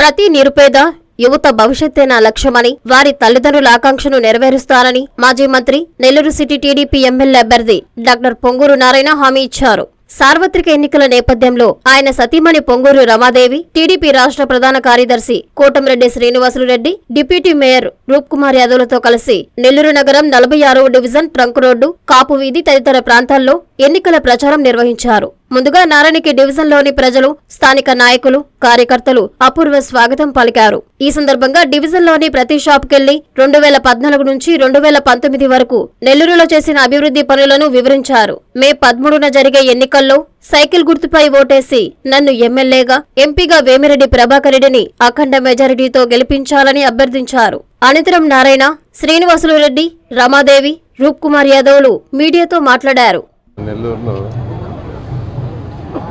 ప్రతి నిరుపేద యువత భవిష్యత్తే నా లక్ష్యమని వారి తల్లిదండ్రుల ఆకాంక్షను నెరవేరుస్తానని మాజీ మంత్రి నెల్లూరు సిటీ టీడీపీ ఎమ్మెల్యే అభ్యర్థి డాక్టర్ పొంగూరు నారాయణ హామీ ఇచ్చారు. సార్వత్రిక ఎన్నికల నేపథ్యంలో ఆయన సతీమణి పొంగూరు రమాదేవి టీడీపీ రాష్ట్ర ప్రధాన కార్యదర్శి కోటంరెడ్డి శ్రీనివాసులు రెడ్డి డిప్యూటీ మేయర్ రూప్ కుమార్ యాదవ్లతో కలిసి నెల్లూరు నగరం నలభై ఆరవ డివిజన్ ట్రంక్ రోడ్డు కాపు వీధి తదితర ప్రాంతాల్లో ఎన్నికల ప్రచారం నిర్వహించారు. ముందుగా నారాయణకి డివిజన్లోని ప్రజలు స్థానిక నాయకులు కార్యకర్తలు అపూర్వ స్వాగతం పలికారు. ఈ సందర్భంగా డివిజన్లోని ప్రతి షాప్కెళ్ళి రెండు వేల పద్నాలుగు నుంచి రెండు వేల పంతొమ్మిది వరకు నెల్లూరులో చేసిన అభివృద్ధి పనులను వివరించారు. మే పదమూడున జరిగే ఎన్నికల్లో సైకిల్ గుర్తుపై ఓటేసి నన్ను ఎమ్మెల్యేగా ఎంపీగా వేమిరెడ్డి ప్రభాకర్ రెడ్డిని అఖండ మెజారిటీతో గెలిపించాలని అభ్యర్థించారు. అనంతరం నారాయణ శ్రీనివాసులు రెడ్డి రమాదేవి రూప్ కుమార్ యాదవ్లు మీడియాతో మాట్లాడారు. నెల్లూరులో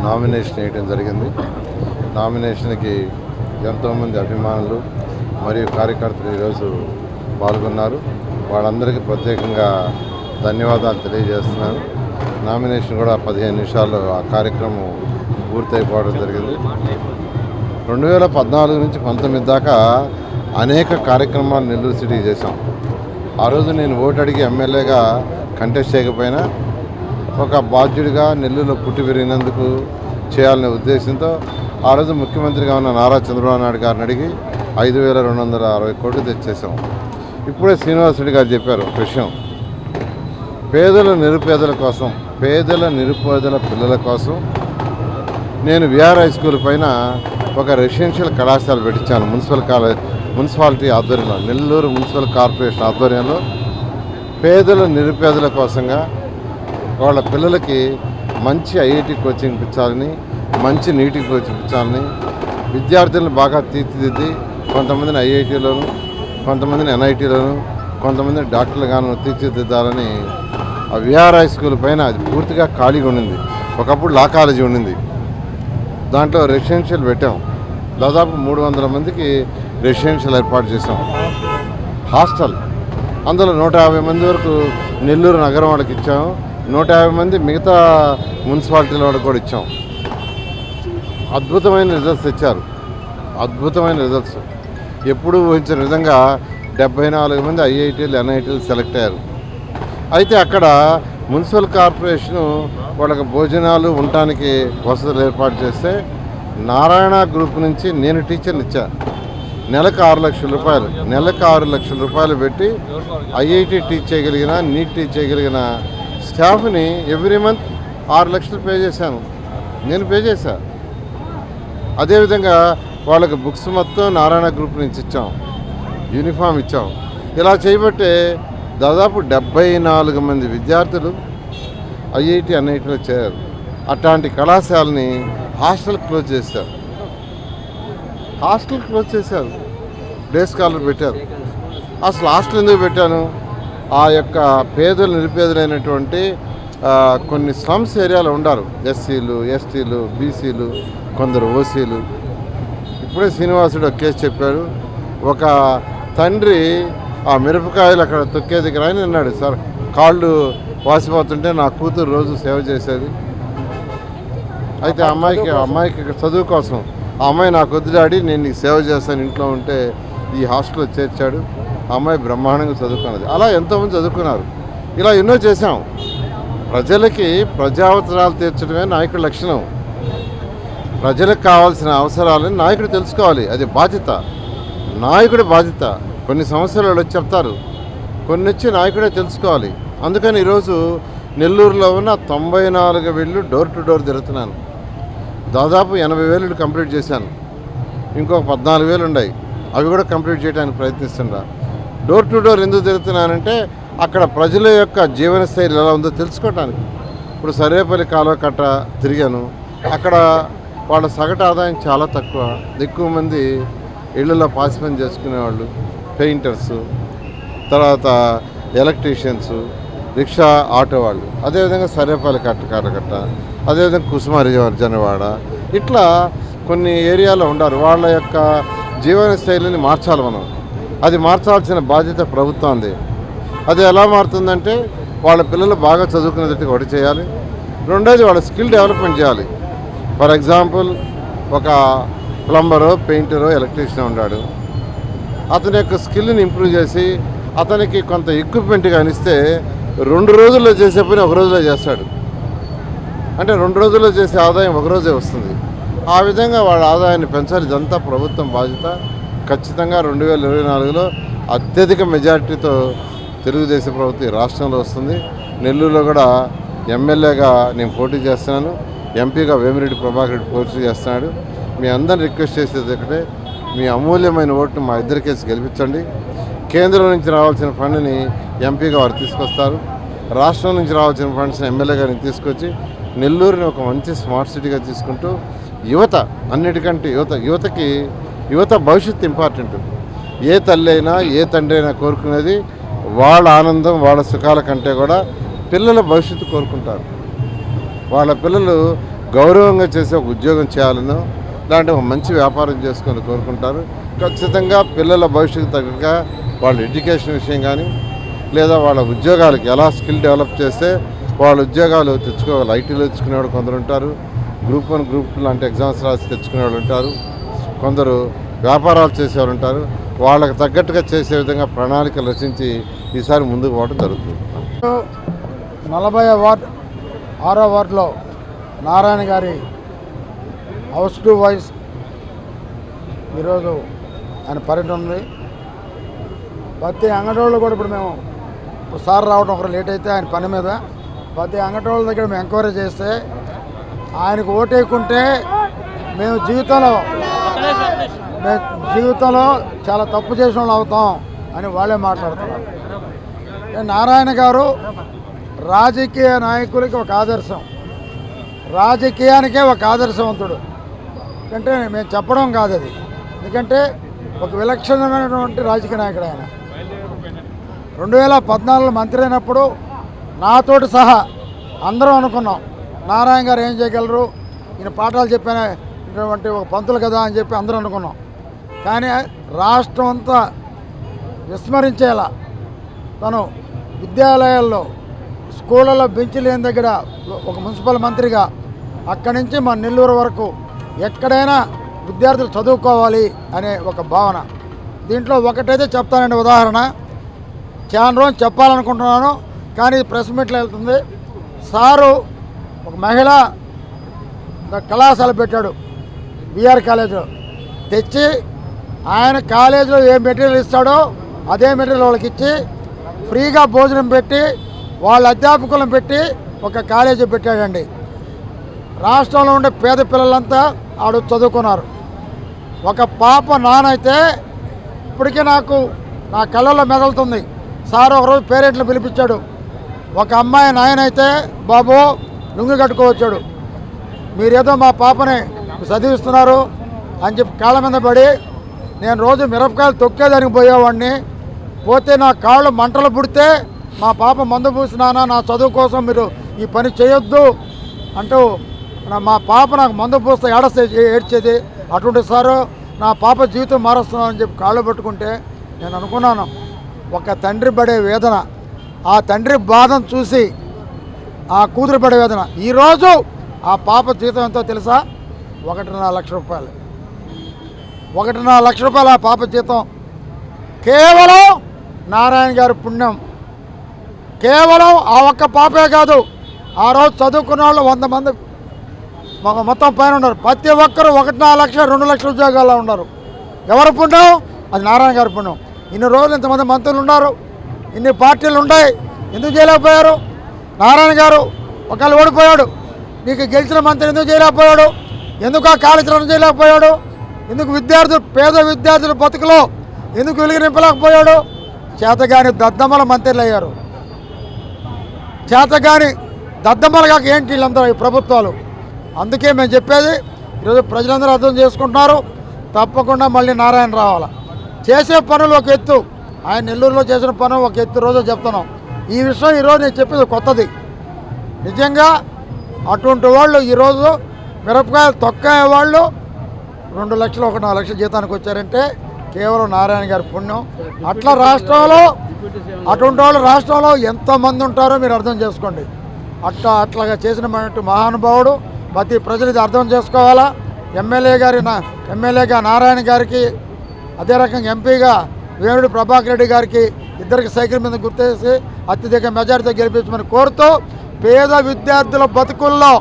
నామినేషన్ వేయడం జరిగింది. నామినేషన్కి ఎంతోమంది అభిమానులు మరియు కార్యకర్తలు ఈరోజు పాల్గొన్నారు. వాళ్ళందరికీ ప్రత్యేకంగా ధన్యవాదాలు తెలియజేస్తున్నాను. నామినేషన్ కూడా పదిహేను నిమిషాల్లో ఆ కార్యక్రమం పూర్తయిపోవడం జరిగింది. రెండు వేల పద్నాలుగు నుంచి పంతొమ్మిది దాకా అనేక కార్యక్రమాలు నెల్లూరు సిటీ చేశాం. ఆ రోజు నేను ఓటు అడిగి ఎమ్మెల్యేగా కంటెస్ట్ చేయకపోయినా ఒక బాధ్యుడిగా నెల్లూరులో పుట్టి పెరిగినందుకు చేయాలనే ఉద్దేశంతో ఆ రోజు ముఖ్యమంత్రిగా ఉన్న నారా చంద్రబాబు నాయుడు గారిని అడిగి ఐదు వేల రెండు వందల అరవై కోట్లు తెచ్చేసాం ఇప్పుడే శ్రీనివాసరెడ్డి గారు చెప్పారు ఒక విషయం. పేదల నిరుపేదల కోసం పేదల నిరుపేదల పిల్లల కోసం నేను విఆర్ హై స్కూల్ పైన ఒక రెసిడెన్షియల్ కళాశాల పెట్టించాను మున్సిపల్ కాలేజ్ మున్సిపాలిటీ ఆధ్వర్యంలో నెల్లూరు మున్సిపల్ కార్పొరేషన్ ఆధ్వర్యంలో. పేదల నిరుపేదల కోసంగా వాళ్ళ పిల్లలకి మంచి ఐఐటి కోచింగ్ ఇప్పించాలని మంచి నీటి కోచింగ్ ఇప్పించాలని విద్యార్థులను బాగా తీర్చిదిద్ది కొంతమందిని ఐఐటీలోను కొంతమందిని ఎన్ఐటీలోను కొంతమందిని డాక్టర్లుగాను తీర్చిదిద్దాలని ఆ విఆర్ హై స్కూల్ పైన అది పూర్తిగా ఖాళీగా ఉండింది. ఒకప్పుడు లా కాలేజీ ఉండింది. దాంట్లో రెసిడెన్షియల్ పెట్టాం. దాదాపు మూడు వందల మందికి రెసిడెన్షియల్ ఏర్పాటు చేసాం హాస్టల్. అందులో నూట యాభై మంది వరకు నెల్లూరు నగరం వాళ్ళకి ఇచ్చాము నూట యాభై మంది మిగతా మున్సిపాలిటీల వాళ్ళకి కూడా ఇచ్చాం. అద్భుతమైన రిజల్ట్స్ ఇచ్చారు అద్భుతమైన రిజల్ట్స్ ఎప్పుడూ ఊహించిన విధంగా డెబ్బై నాలుగు మంది ఐఐటీలు ఎన్ఐటీలు సెలెక్ట్ అయ్యారు. అయితే అక్కడ మున్సిపల్ కార్పొరేషను వాళ్ళకి భోజనాలు ఉండటానికి వసతులు ఏర్పాటు చేస్తే నారాయణ గ్రూప్ నుంచి నేను టీచర్ని ఇచ్చా. నెలకు ఆరు లక్షల రూపాయలు. నెలకు ఆరు లక్షల రూపాయలు పెట్టి ఐఐటి టీచ్ చేయగలిగిన నీట్ టీచ్ చేయగలిగిన స్టాఫ్ని ఎవ్రీ మంత్ ఆరు లక్షలు పే చేశాను. నేను పే చేశా. అదేవిధంగా వాళ్ళకి బుక్స్ మొత్తం నారాయణ గ్రూప్ నుంచి ఇచ్చాం. యూనిఫామ్ ఇచ్చాం. ఇలా చేయబట్టే దాదాపు డెబ్బై నాలుగు మంది విద్యార్థులు ఐఐటి అన్నిటిలో చేరారు. అట్లాంటి కళాశాలని హాస్టల్ క్లోజ్ చేశారు. హాస్టల్ క్లోజ్ చేశారు. డే స్కాలర్ పెట్టారు. అసలు హాస్టల్ ఎందుకు పెట్టాను? ఆ యొక్క పేదలు నిరుపేదలైనటువంటి కొన్ని స్లమ్స్ ఏరియాలో ఉండారు. ఎస్సీలు ఎస్టీలు బీసీలు కొందరు ఓసీలు. ఇప్పుడే శ్రీనివాసుడు ఒక కేసు చెప్పాడు. ఒక తండ్రి ఆ మిరపకాయలు అక్కడ తొక్కే దగ్గర ఆయన అన్నాడు సార్ కాళ్ళు వాసిపోతుంటే నా కూతురు రోజు సేవ చేసేది. అయితే ఆ అమ్మాయికి అమ్మాయికి ఇక్కడ చదువు కోసం ఆ అమ్మాయి నాకు వదిలాడి నేను నీకు సేవ చేస్తాను ఇంట్లో ఉంటే ఈ హాస్టల్లో చేర్చాడు. అమ్మాయి బ్రహ్మాండంగా చదువుకున్నది. అలా ఎంతోమంది చదువుకున్నారు. ఇలా ఎన్నో చేశాం. ప్రజలకి ప్రజావసరాలు తీర్చడమే నాయకుడి లక్షణం. ప్రజలకు కావాల్సిన అవసరాలని నాయకుడు తెలుసుకోవాలి. అది బాధ్యత. నాయకుడి బాధ్యత. కొన్ని సమస్యలు వాళ్ళు వచ్చి చెప్తారు. కొన్ని వచ్చి నాయకుడే తెలుసుకోవాలి. అందుకని ఈరోజు నెల్లూరులో ఉన్న తొంభై నాలుగు వేళ్ళు డోర్ టు డోర్ తిరుగుతున్నాను. దాదాపు ఎనభై వేలు కంప్లీట్ చేశాను. ఇంకొక పద్నాలుగు వేలు ఉన్నాయి. అవి కూడా కంప్లీట్ చేయడానికి ప్రయత్నిస్తున్నా డోర్ టు డోర్ ఎందుకు తిరుగుతున్నానంటే అక్కడ ప్రజల యొక్క జీవన శైలి ఎలా ఉందో తెలుసుకోవటానికి. ఇప్పుడు సర్వేపల్లి కాలువ కట్ట తిరిగాను. అక్కడ వాళ్ళ సగటు ఆదాయం చాలా తక్కువ. ఎక్కువ మంది ఇళ్ళలో పాసిపని చేసుకునేవాళ్ళు పెయింటర్స్ తర్వాత ఎలక్ట్రీషియన్స్ రిక్షా ఆటో వాళ్ళు. అదేవిధంగా సర్వేపల్లి కట్ట కట్ట అదేవిధంగా కుసుమారి జనవాడ. ఇట్లా కొన్ని ఏరియాలో ఉండారు. వాళ్ళ యొక్క జీవన శైలిని మార్చాలి మనం. అది మార్చాల్సిన బాధ్యత ప్రభుత్వంది అది ఎలా మారుతుందంటే వాళ్ళ పిల్లలు బాగా చదువుకునేటట్టు ఒకటి చేయాలి. రెండోది వాళ్ళ స్కిల్ డెవలప్మెంట్ చేయాలి. ఫర్ ఎగ్జాంపుల్ ఒక ప్లంబరో పెయింటరో ఎలక్ట్రీషియన్ ఉన్నాడు. అతని యొక్క స్కిల్ని ఇంప్రూవ్ చేసి అతనికి కొంత ఎక్విప్మెంట్ కానిస్తే రెండు రోజుల్లో చేసే పని ఒక రోజులో చేస్తాడు. అంటే రెండు రోజుల్లో చేసే ఆదాయం ఒక రోజే వస్తుంది. ఆ విధంగా వాళ్ళ ఆదాయాన్ని పెంచాలి. ఇదంతా ప్రభుత్వం బాధ్యత. ఖచ్చితంగా రెండు వేల ఇరవై నాలుగులో అత్యధిక మెజారిటీతో తెలుగుదేశం ప్రభుత్వం ఈ రాష్ట్రంలో వస్తుంది. నెల్లూరులో కూడా ఎమ్మెల్యేగా నేను పోటీ చేస్తున్నాను. ఎంపీగా వేమిరెడ్డి ప్రభాకర్ రెడ్డి పోటీ చేస్తున్నాడు. మీ అందరిని రిక్వెస్ట్ చేసేది ఒకటే మీ అమూల్యమైన ఓటును మా ఇద్దరి కేసు గెలిపించండి. కేంద్రం నుంచి రావాల్సిన ఫండ్ని ఎంపీగా వారు తీసుకొస్తారు. రాష్ట్రం నుంచి రావాల్సిన ఫండ్స్ని ఎమ్మెల్యే గారిని తీసుకొచ్చి నెల్లూరుని ఒక మంచి స్మార్ట్ సిటీగా తీసుకుంటూ యువత అన్నిటికంటే యువత యువతకి యువత భవిష్యత్తు ఇంపార్టెంట్. ఏ తల్లి అయినా ఏ తండ్రి అయినా కోరుకునేది వాళ్ళ ఆనందం వాళ్ళ సుఖాల కంటే కూడా పిల్లల భవిష్యత్తు కోరుకుంటారు. వాళ్ళ పిల్లలు గౌరవంగా చేసే ఒక ఉద్యోగం చేయాలనో ఇలాంటి ఒక మంచి వ్యాపారం చేసుకొని కోరుకుంటారు. ఖచ్చితంగా పిల్లల భవిష్యత్తు తగ్గ వాళ్ళ ఎడ్యుకేషన్ విషయం కానీ లేదా వాళ్ళ ఉద్యోగాలకి ఎలా స్కిల్ డెవలప్ చేస్తే వాళ్ళ ఉద్యోగాలు తెచ్చుకోవాలి. ఐటీలో తెచ్చుకునే వాళ్ళు కొందరు ఉంటారు. గ్రూప్ వన్ గ్రూప్ టూ లాంటి ఎగ్జామ్స్ రాసి తెచ్చుకునే వాళ్ళు ఉంటారు. కొందరు వ్యాపారాలు చేసేవారు ఉంటారు. వాళ్ళకి తగ్గట్టుగా చేసే విధంగా ప్రణాళికలు రచించి ఈసారి ముందుకు పోవడం జరుగుతుంది. నలభై వార్డ్ ఆరో వార్డులో నారాయణ గారి హౌస్ టు వైస్ ఈరోజు ఆయన పర్యటన ఉంది. ప్రతి అంగటోళ్ళు కూడా ఇప్పుడు మేము సార్ రావడం ఒకరు లేట్ అయితే ఆయన పని మీద. ప్రతి అంగటోళ్ళ దగ్గర మేము ఎంక్వైరీ చేస్తే ఆయనకు ఓటేయకుంటే మేము జీవితంలో మేము జీవితంలో చాలా తప్పు చేసిన వాళ్ళు అవుతాం అని వాళ్ళే మాట్లాడుతున్నారు. నారాయణ గారు రాజకీయ నాయకులకి ఒక ఆదర్శం. రాజకీయానికే ఒక ఆదర్శవంతుడు. అంటే మేము చెప్పడం కాదు అది. ఎందుకంటే ఒక విలక్షణమైనటువంటి రాజకీయ నాయకుడు ఆయన. రెండు వేల పద్నాలుగులో మంత్రి అయినప్పుడు నాతోటి సహా అందరం అనుకున్నాం. నారాయణ గారు ఏం చేయగలరు? ఈయన పాఠాలు ఉన్నటువంటి ఒక పంతులు కదా అని చెప్పి అందరూ అనుకున్నాం. కానీ రాష్ట్రం అంతా విస్మరించేలా తను విద్యాలయాల్లో స్కూళ్ళలో బెంచ్ లేని దగ్గర ఒక మున్సిపల్ మంత్రిగా అక్కడి నుంచి మా నెల్లూరు వరకు ఎక్కడైనా విద్యార్థులు చదువుకోవాలి అనే ఒక భావన. దీంట్లో ఒకటైతే చెప్తానండి ఉదాహరణ. చాలా రోజులు చెప్పాలనుకుంటున్నాను కానీ ప్రెస్ మీట్లో వెళ్తుంది. సారు ఒక మహిళ కళాశాల పెట్టాడు. బీఆర్ కాలేజీలో తెచ్చి ఆయన కాలేజీలో ఏ మెటీరియల్ ఇస్తాడో అదే మెటీరియల్ వాళ్ళకి ఇచ్చి ఫ్రీగా భోజనం పెట్టి వాళ్ళ అధ్యాపకులను పెట్టి ఒక కాలేజీ పెట్టాడండి. రాష్ట్రంలో ఉండే పేద పిల్లలంతా ఆడు చదువుకున్నారు. ఒక పాప నానైతే ఇప్పటికీ నాకు నా కళ్ళల్లో మెదలుతుంది. సార్ ఒకరోజు పేరెంట్లు పిలిపించాడు. ఒక అమ్మాయి నాయనైతే బాబు లుంగి కట్టుకోవచ్చాడు. మీరేదో మా పాపని చదివిస్తున్నారు అని చెప్పి కాళ్ళ మీద పడి నేను రోజు మిరపకాయలు తొక్కేదానికి పోయేవాడిని. పోతే నా కాళ్ళు మంటలు పుడితే మా పాప మందు పూసినానా నా చదువు కోసం మీరు ఈ పని చేయొద్దు అంటూ నా- మా పాప నాకు మందు పూస్తే ఏడస్తే ఏడ్చేది. అటువంటి సారు నా పాప జీవితం మారుస్తున్నానని చెప్పి కాళ్ళు పట్టుకుంటే నేను అనుకున్నాను. ఒక తండ్రి పడే వేదన ఆ తండ్రి బాధను చూసి ఆ కూతురు పడే వేదన. ఈరోజు ఆ పాప జీవితం ఎంతో తెలుసా? ఒకటిన్నర లక్ష రూపాయలు. ఒకటిన్నర లక్ష రూపాయలు ఆ పాప జీతం. కేవలం నారాయణ గారి పుణ్యం. కేవలం ఆ ఒక్క పాపే కాదు ఆ రోజు చదువుకున్న వాళ్ళు వంద మంది మొత్తం పైన ఉన్నారు. ప్రతి ఒక్కరు ఒకటిన్నర లక్ష రెండు లక్షల ఉద్యోగాల్లో ఉన్నారు. ఎవరి పుణ్యం? అది నారాయణ గారి పుణ్యం. ఇన్ని రోజులు ఇంతమంది మంత్రులు ఉన్నారు. ఇన్ని పార్టీలు ఉన్నాయి. ఎందుకు చేయలేకపోయారు? నారాయణ గారు ఒకళ్ళు ఓడిపోయాడు. నీకు గెలిచిన మంత్రి ఎందుకు చేయలేకపోయాడు? ఎందుకు ఆ కాళేశ్వరం చేయలేకపోయాడు? ఎందుకు విద్యార్థులు పేద విద్యార్థుల బతుకులో ఎందుకు వెలుగు నింపలేకపోయాడు? చేతగాని దద్దమ్మల మంత్రులు అయ్యారు. చేతగాని దద్దమ్మలు కాక ఏంటి వీళ్ళందరూ ఈ ప్రభుత్వాలు? అందుకే మేము చెప్పేది ఈరోజు ప్రజలందరూ అర్థం చేసుకుంటున్నారు. తప్పకుండా మళ్ళీ నారాయణ రావాల. చేసే పనులు ఒక ఎత్తు. ఆయన నెల్లూరులో చేసిన పనులు ఒక ఎత్తు రోజు చెప్తున్నాం. ఈ విషయం ఈరోజు నేను చెప్పేది కొత్తది. నిజంగా అటువంటి వాళ్ళు ఈరోజు మిరపకాయలు తొక్కే వాళ్ళు రెండు లక్షలు ఒక నాలుగు లక్షల జీతానికి వచ్చారంటే కేవలం నారాయణ గారి పుణ్యం. అట్లా రాష్ట్రంలో అటువంటి వాళ్ళు రాష్ట్రంలో ఎంతమంది ఉంటారో మీరు అర్థం చేసుకోండి. అట్లా అట్లాగా చేసిన మహానుభావుడు ప్రతి ప్రజలు ఇది అర్థం చేసుకోవాలా? ఎమ్మెల్యే గారి ఎమ్మెల్యేగా నారాయణ గారికి అదే రకంగా ఎంపీగా వేణుడు ప్రభాకర్ రెడ్డి గారికి ఇద్దరికి సైకిల్ మీద గుర్తేసి అత్యధిక మెజార్టీతో గెలిపించమని కోరుతూ పేద విద్యార్థుల బతుకుల్లో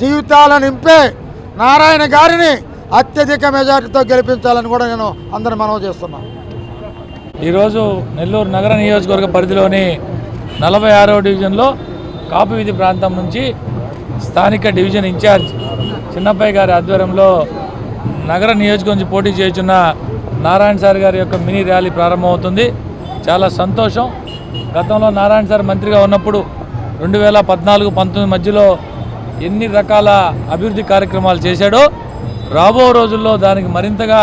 జీవితాలను నింపే నారాయణ గారిని అత్యధిక మెజార్టీతో గెలిపించాలని కూడా నేను అందరిని మనవి చేస్తున్నాను ఈరోజు నెల్లూరు నగర నియోజకవర్గ పరిధిలోని నలభై ఆరవ డివిజన్లో కాపువీధి ప్రాంతం నుంచి స్థానిక డివిజన్ ఇన్ఛార్జ్ చిన్నప్పయ్య గారి ఆధ్వర్యంలో నగర నియోజకవర్గం నుంచి పోటీ చేస్తున్న నారాయణ సార్ గారి యొక్క మినీ ర్యాలీ ప్రారంభమవుతుంది. చాలా సంతోషం. గతంలో నారాయణ సార్ మంత్రిగా ఉన్నప్పుడు రెండు వేల పద్నాలుగు పంతొమ్మిది మధ్యలో ఎన్ని రకాల అభివృద్ధి కార్యక్రమాలు చేశాడో రాబో రోజుల్లో దానికి మరింతగా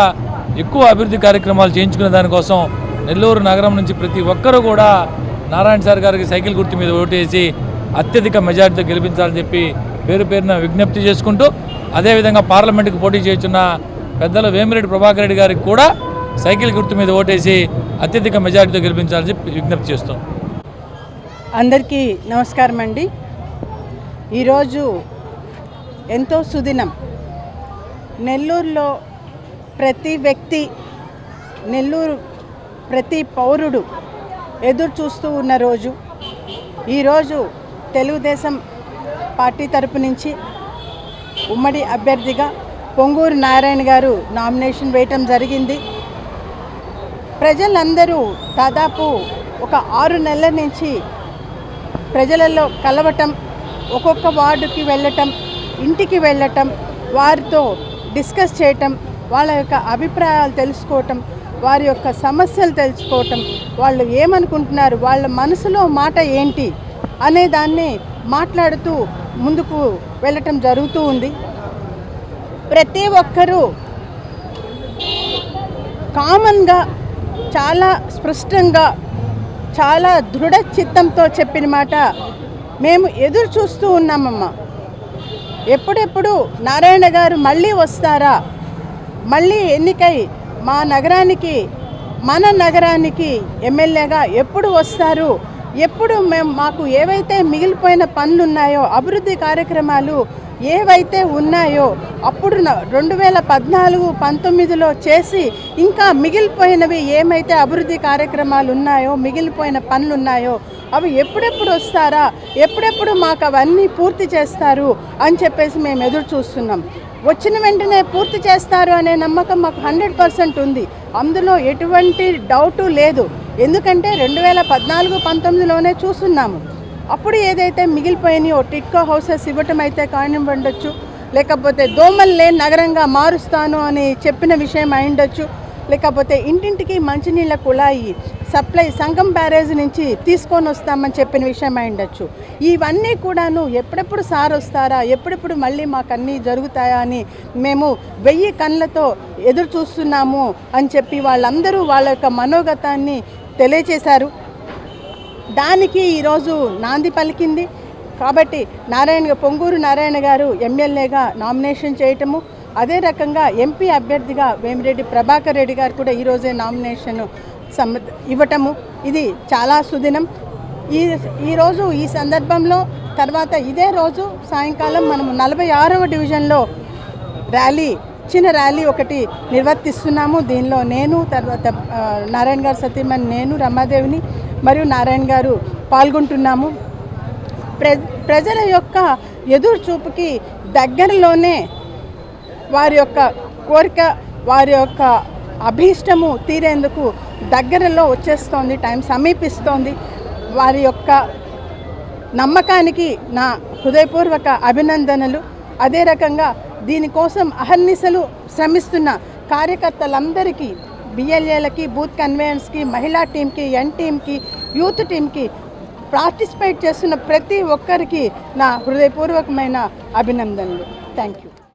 ఎక్కువ అభివృద్ధి కార్యక్రమాలు చేయించుకునే దానికోసం నెల్లూరు నగరం నుంచి ప్రతి ఒక్కరూ కూడా నారాయణ సార్ గారికి సైకిల్ గుర్తు మీద ఓటేసి అత్యధిక మెజార్టీతో గెలిపించాలని చెప్పి పేరు పేరున విజ్ఞప్తి చేసుకుంటూ అదేవిధంగా పార్లమెంటుకు పోటీ చేస్తున్న పెద్దలు వేమిరెడ్డి ప్రభాకర్ రెడ్డి గారికి కూడా సైకిల్ గుర్తు మీద ఓటేసి అత్యధిక మెజార్టీతో గెలిపించాలని చెప్పి విజ్ఞప్తి చేస్తాం అందరికీ నమస్కారం అండి ఈరోజు ఎంతో సుదినం. నెల్లూరులో ప్రతి వ్యక్తి నెల్లూరు ప్రతి పౌరుడు ఎదురు చూస్తూ ఉన్న రోజు. ఈరోజు తెలుగుదేశం పార్టీ తరపు నుంచి ఉమ్మడి అభ్యర్థిగా పొంగూరు నారాయణ గారు నామినేషన్ వేయటం జరిగింది. ప్రజలందరూ దాదాపు ఒక ఆరు నెలల నుంచి ప్రజలలో కలవటం ఒక్కొక్క వార్డుకి వెళ్ళటం ఇంటికి వెళ్ళటం వారితో డిస్కస్ చేయటం వాళ్ళ యొక్క అభిప్రాయాలు తెలుసుకోవటం వారి యొక్క సమస్యలు తెలుసుకోవటం వాళ్ళు ఏమనుకుంటున్నారు వాళ్ళ మనసులో మాట ఏంటి అనే దాన్ని మాట్లాడుతూ ముందుకు వెళ్ళటం జరుగుతూ ఉంది. ప్రతి ఒక్కరూ కామన్గా చాలా స్పష్టంగా చాలా దృఢ చిత్తంతో చెప్పిన మాట మేము ఎదురు చూస్తూ ఉన్నామమ్మా. ఎప్పుడెప్పుడు నారాయణ గారు మళ్ళీ వస్తారా? మళ్ళీ ఎన్నికై మా నగరానికి మన నగరానికి ఎమ్మెల్యేగా ఎప్పుడు వస్తారు? ఎప్పుడు మేము మాకు ఏవైతే మిగిలిపోయిన పనులు ఉన్నాయో అభివృద్ధి కార్యక్రమాలు ఏవైతే ఉన్నాయో అప్పుడు రెండు వేల పద్నాలుగు పంతొమ్మిదిలో చేసి ఇంకా మిగిలిపోయినవి ఏమైతే అభివృద్ధి కార్యక్రమాలు ఉన్నాయో మిగిలిపోయిన పనులు ఉన్నాయో అవి ఎప్పుడెప్పుడు వస్తారా? ఎప్పుడెప్పుడు మాకు అవన్నీ పూర్తి చేస్తారు? అని చెప్పేసి మేము ఎదురు చూస్తున్నాం. వచ్చిన వెంటనే పూర్తి చేస్తారు అనే నమ్మకం మాకు హండ్రెడ్ పర్సెంట్ ఉంది. అందులో ఎటువంటి డౌటు లేదు. ఎందుకంటే రెండు వేల పద్నాలుగు పంతొమ్మిదిలోనే చూస్తున్నాము. అప్పుడు ఏదైతే మిగిలిపోయినాయో టిట్కో హౌసెస్ ఇవ్వటం అయితే కానివ్వండొచ్చు లేకపోతే దోమలు లేని నగరంగా మారుస్తాను అని చెప్పిన విషయం అయిండొచ్చు లేకపోతే ఇంటింటికి మంచినీళ్ళ కుళాయి సప్లై సంఘం బ్యారేజ్ నుంచి తీసుకొని వస్తామని చెప్పిన విషయం అయిండొచ్చు. ఇవన్నీ కూడాను ఎప్పుడెప్పుడు సార్ వస్తారా ఎప్పుడెప్పుడు మళ్ళీ మాకు అన్నీ జరుగుతాయా అని మేము వెయ్యి కళ్ళతో ఎదురు చూస్తున్నాము అని చెప్పి వాళ్ళందరూ వాళ్ళ యొక్క మనోగతాన్ని తెలియచేశారు. దానికి ఈరోజు నాంది పలికింది. కాబట్టి నారాయణ పొంగూరు నారాయణ గారు ఎమ్మెల్యేగా నామినేషన్ చేయటము అదే రకంగా ఎంపీ అభ్యర్థిగా వేమిరెడ్డి ప్రభాకర్ రెడ్డి గారు కూడా ఈరోజే నామినేషన్ సమ్మ ఇవ్వటము ఇది చాలా సుదినం. ఈ ఈరోజు ఈ సందర్భంలో తర్వాత ఇదే రోజు సాయంకాలం మనం నలభై ఆరవ డివిజన్లో ర్యాలీ చిన్న ర్యాలీ ఒకటి నిర్వర్తిస్తున్నాము. దీనిలో నేను తర్వాత నారాయణ గారు సతీమణి నేను రమాదేవిని మరియు నారాయణ గారు పాల్గొంటున్నాము. ప్ర ప్రజల యొక్క ఎదురు చూపుకి దగ్గరలోనే వారి యొక్క కోరిక వారి యొక్క అభీష్టము తీరేందుకు దగ్గరలో వచ్చేస్తోంది టైం సమీపిస్తోంది. వారి యొక్క నమ్మకానికి నా హృదయపూర్వక అభినందనలు. అదే రకంగా దీనికోసం అహర్నిశలు శ్రమిస్తున్న కార్యకర్తలందరికీ బిఎల్ఏలకి బూత్ కన్వేయన్స్కి మహిళా టీంకి ఎన్ టీంకి యూత్ టీంకి పార్టిసిపేట్ చేస్తున్న ప్రతి ఒక్కరికి నా హృదయపూర్వకమైన అభినందనలు. Thank you